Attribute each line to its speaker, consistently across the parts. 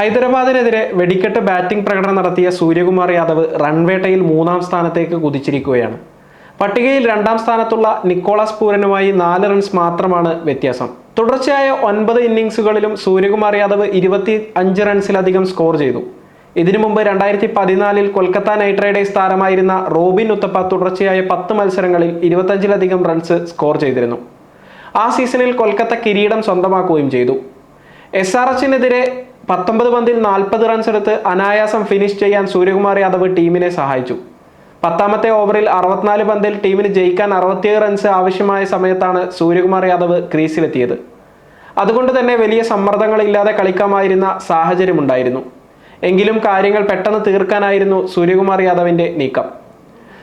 Speaker 1: ഹൈദരാബാദിനെതിരെ വെടിക്കെട്ട് ബാറ്റിംഗ് പ്രകടനം നടത്തിയ സൂര്യകുമാർ യാദവ് റൺവേട്ടയിൽ മൂന്നാം സ്ഥാനത്തേക്ക് കുതിച്ചിരിക്കുകയാണ്. പട്ടികയിൽ രണ്ടാം സ്ഥാനത്തുള്ള നിക്കോളാസ് പൂരനുമായി നാല് റൺസ് മാത്രമാണ് വ്യത്യാസം. തുടർച്ചയായ ഒൻപത് ഇന്നിംഗ്സുകളിലും സൂര്യകുമാർ യാദവ് ഇരുപത്തി അഞ്ച് റൺസിലധികം സ്കോർ ചെയ്തു. ഇതിനു മുമ്പ് രണ്ടായിരത്തി പതിനാലിൽ കൊൽക്കത്ത നൈറ്റ് റൈഡേഴ്സ് താരമായിരുന്ന റോബിൻ ഉത്തപ്പ തുടർച്ചയായ പത്ത് മത്സരങ്ങളിൽ ഇരുപത്തഞ്ചിലധികം റൺസ് സ്കോർ ചെയ്തിരുന്നു. ആ സീസണിൽ കൊൽക്കത്ത കിരീടം സ്വന്തമാക്കുകയും ചെയ്തു. എസ് ആർ എച്ചിനെതിരെ പത്തൊമ്പത് പന്തിൽ നാൽപ്പത് റൺസ് എടുത്ത് അനായാസം ഫിനിഷ് ചെയ്യാൻ സൂര്യകുമാർ യാദവ് ടീമിനെ സഹായിച്ചു. പത്താമത്തെ ഓവറിൽ അറുപത്തിനാല് പന്തിൽ ടീമിന് ജയിക്കാൻ അറുപത്തിയേഴ് റൺസ് ആവശ്യമായ സമയത്താണ് സൂര്യകുമാർ യാദവ് ക്രീസിലെത്തിയത്. അതുകൊണ്ട് തന്നെ വലിയ സമ്മർദ്ദങ്ങളില്ലാതെ കളിക്കാമായിരുന്ന സാഹചര്യമുണ്ടായിരുന്നു എങ്കിലും കാര്യങ്ങൾ പെട്ടെന്ന് തീർക്കാനായിരുന്നു സൂര്യകുമാർ യാദവിന്റെ നീക്കം.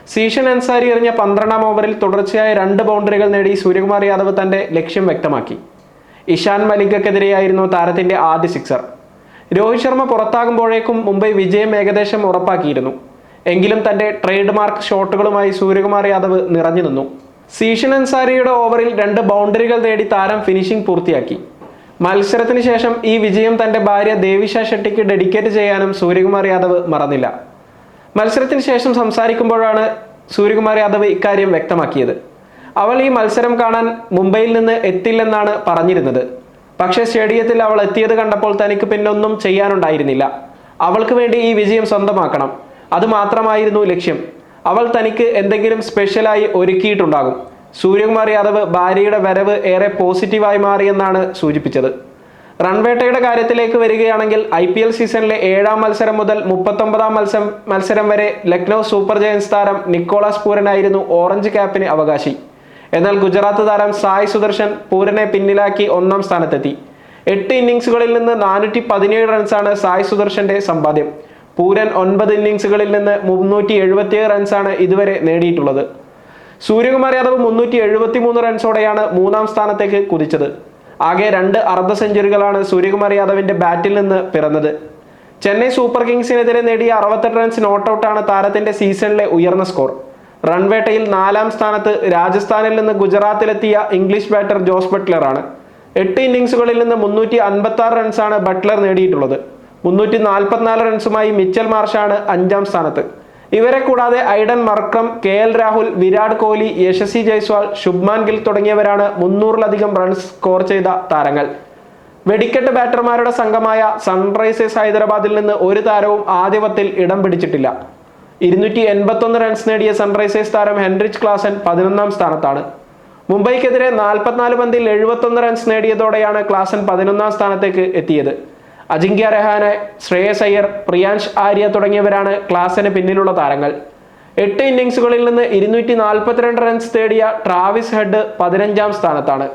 Speaker 1: സീഷൻ അൻസാരി എറിഞ്ഞ പന്ത്രണ്ടാം ഓവറിൽ തുടർച്ചയായ രണ്ട് ബൗണ്ടറികൾ നേടി സൂര്യകുമാർ യാദവ് തന്റെ ലക്ഷ്യം വ്യക്തമാക്കി. ഇഷാൻ മലിംഗക്കെതിരെയായിരുന്നു താരത്തിന്റെ ആദ്യ സിക്സർ രോഹിത് ശർമ്മ പുറത്താകുമ്പോഴേക്കും മുംബൈ വിജയം ഏകദേശം ഉറപ്പാക്കിയിരുന്നു. എങ്കിലും തന്റെ ട്രേഡ് മാർക്ക് ഷോട്ടുകളുമായി സൂര്യകുമാർ യാദവ് നിറഞ്ഞു നിന്നു. സീഷൻ അൻസാരിയുടെ ഓവറിൽ രണ്ട് ബൗണ്ടറികൾ നേടി താരം ഫിനിഷിംഗ് പൂർത്തിയാക്കി. മത്സരത്തിന് ശേഷം ഈ വിജയം തന്റെ ഭാര്യ ദേവിഷ ഷെട്ടിക്ക് ഡെഡിക്കേറ്റ് ചെയ്യാനും സൂര്യകുമാർ യാദവ് മറന്നില്ല. മത്സരത്തിന് ശേഷം സംസാരിക്കുമ്പോഴാണ് സൂര്യകുമാർ യാദവ് ഇക്കാര്യം വ്യക്തമാക്കിയത്. അവൾ ഈ മത്സരം കാണാൻ മുംബൈയിൽ നിന്ന് എത്തില്ലെന്നാണ് പറഞ്ഞിരുന്നത്. പക്ഷേ സ്റ്റേഡിയത്തിൽ അവൾ എത്തിയത് കണ്ടപ്പോൾ തനിക്ക് പിന്നൊന്നും ചെയ്യാനുണ്ടായിരുന്നില്ല. അവൾക്ക് വേണ്ടി ഈ വിജയം സ്വന്തമാക്കണം. അത് മാത്രമായിരുന്നു ലക്ഷ്യം. അവൾ തനിക്ക് എന്തെങ്കിലും സ്പെഷ്യലായി ഒരുക്കിയിട്ടുണ്ടാകും. സൂര്യകുമാർ യാദവ് ഭാര്യയുടെ വരവ് ഏറെ പോസിറ്റീവായി മാറിയെന്നാണ് സൂചിപ്പിച്ചത്. റൺവേട്ടയുടെ കാര്യത്തിലേക്ക് വരികയാണെങ്കിൽ ഐ പി എൽ സീസണിലെ ഏഴാം മത്സരം മുതൽ മുപ്പത്തൊമ്പതാം മത്സരം മത്സരം വരെ ലക്നൗ സൂപ്പർ ജയൻസ് താരം നിക്കോളാസ് പൂരനായിരുന്നു ഓറഞ്ച് ക്യാപ്പിന് അവകാശി. എന്നാൽ ഗുജറാത്ത് താരം സായ് സുദർശൻ പൂരനെ പിന്നിലാക്കി ഒന്നാം സ്ഥാനത്തെത്തി. എട്ട് ഇന്നിംഗ്സുകളിൽ നിന്ന് നാനൂറ്റി പതിനേഴ് റൺസാണ് സായ് സുദർശന്റെ സമ്പാദ്യം. പൂരൻ ഒൻപത് ഇന്നിംഗ്സുകളിൽ നിന്ന് മുന്നൂറ്റി എഴുപത്തിയേഴ് റൺസാണ് ഇതുവരെ നേടിയിട്ടുള്ളത്. സൂര്യകുമാർ യാദവ് മുന്നൂറ്റി എഴുപത്തി മൂന്ന് റൺസോടെയാണ് മൂന്നാം സ്ഥാനത്തേക്ക് കുതിച്ചത്. ആകെ രണ്ട് അർദ്ധ സെഞ്ചുറികളാണ് സൂര്യകുമാർ യാദവിന്റെ ബാറ്റിൽ നിന്ന് പിറന്നത്. ചെന്നൈ സൂപ്പർ കിങ്സിനെതിരെ നേടിയ അറുപത്തെട്ട് റൺസ് നോട്ടൌട്ടാണ് താരത്തിന്റെ സീസണിലെ ഉയർന്ന സ്കോർ. റൺവേട്ടയിൽ നാലാം സ്ഥാനത്ത് രാജസ്ഥാനിൽ നിന്ന് ഗുജറാത്തിലെത്തിയ ഇംഗ്ലീഷ് ബാറ്റർ ജോസ് ബട്ട്ലറാണ് എട്ട് ഇന്നിംഗ്സുകളിൽ നിന്ന് മുന്നൂറ്റി അൻപത്തി ആറ് റൺസാണ് ബട്ട്ലർ നേടിയിട്ടുള്ളത്. മുന്നൂറ്റി നാൽപ്പത്തിനാല് റൺസുമായി മിച്ചൽ മാർഷാണ് അഞ്ചാം സ്ഥാനത്ത്. ഇവരെ കൂടാതെ Aiden Markram K L Rahul Virat Kohli Yashasvi Jaiswal Shubman Gill തുടങ്ങിയവരാണ് മുന്നൂറിലധികം റൺസ് സ്കോർ ചെയ്ത താരങ്ങൾ. വെടിക്കെട്ട് ബാറ്റർമാരുടെ സംഘമായ സൺറൈസേഴ്സ് ഹൈദരാബാദിൽ നിന്ന് ഒരു താരവും ആധിപത്യത്തിൽ ഇടം പിടിച്ചിട്ടില്ല. ഇരുന്നൂറ്റി എൺപത്തൊന്ന് റൺസ് നേടിയ സൺറൈസേഴ്സ് താരം ഹെൻറിച്ച് ക്ലാസൻ പതിനൊന്നാം സ്ഥാനത്താണ്. മുംബൈക്കെതിരെ നാൽപ്പത്തിനാല് പന്തിൽ എഴുപത്തൊന്ന് റൺസ് നേടിയതോടെയാണ് ക്ലാസൻ പതിനൊന്നാം സ്ഥാനത്തേക്ക് എത്തിയത്. അജിങ്ക്യ രഹാനെ ശ്രേയസ് അയ്യർ പ്രിയാൻഷ് ആര്യ തുടങ്ങിയവരാണ് ക്ലാസിന് പിന്നിലുള്ള താരങ്ങൾ. എട്ട് ഇന്നിംഗ്സുകളിൽ നിന്ന് ഇരുന്നൂറ്റി നാൽപ്പത്തിരണ്ട് റൺസ് നേടിയ ട്രാവിസ് ഹെഡ് പതിനഞ്ചാം സ്ഥാനത്താണ്.